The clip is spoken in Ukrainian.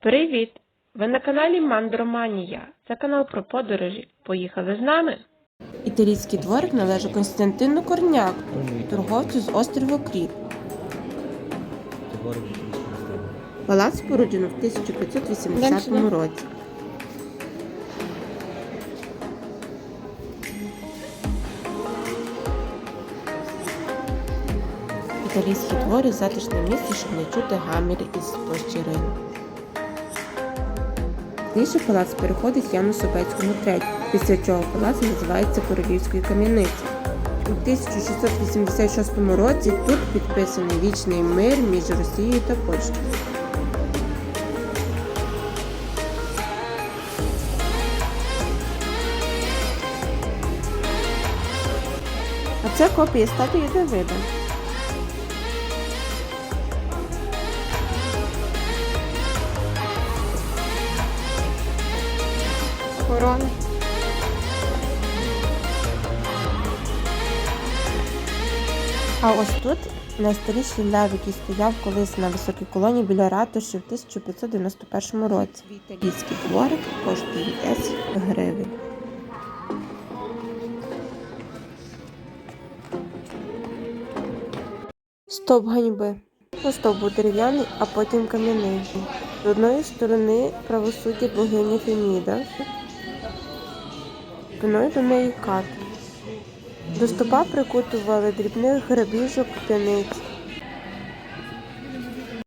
Привіт! Ви на каналі Мандроманія. Це канал про подорожі. Поїхали з нами. Італійський дворик належить Константину Корняку, торговцю з острова Кріт. Палац споруджено в 1580 році. Італійський двори затишне місце, щоб не чути гамір із площі Ринку. Пізніше палац переходить Яну Собецькому III, після чого палац називається Королівською кам'яницею. У 1686 році тут підписаний вічний мир між Росією та Польщею. А це копія статуї Давида. Корона. А ось тут найстаріший лев, який стояв колись на високій колоні біля ратуші в 1591 році. Італійський дворик коштує 10 гривень. Стовп ганьби. Ну, стовп був дерев'яний, а потім кам'яний. З одної сторони правосуддя богиня Феміда, спиною до неї кат. До стопа прикутували дрібних грабіжок п'яниць,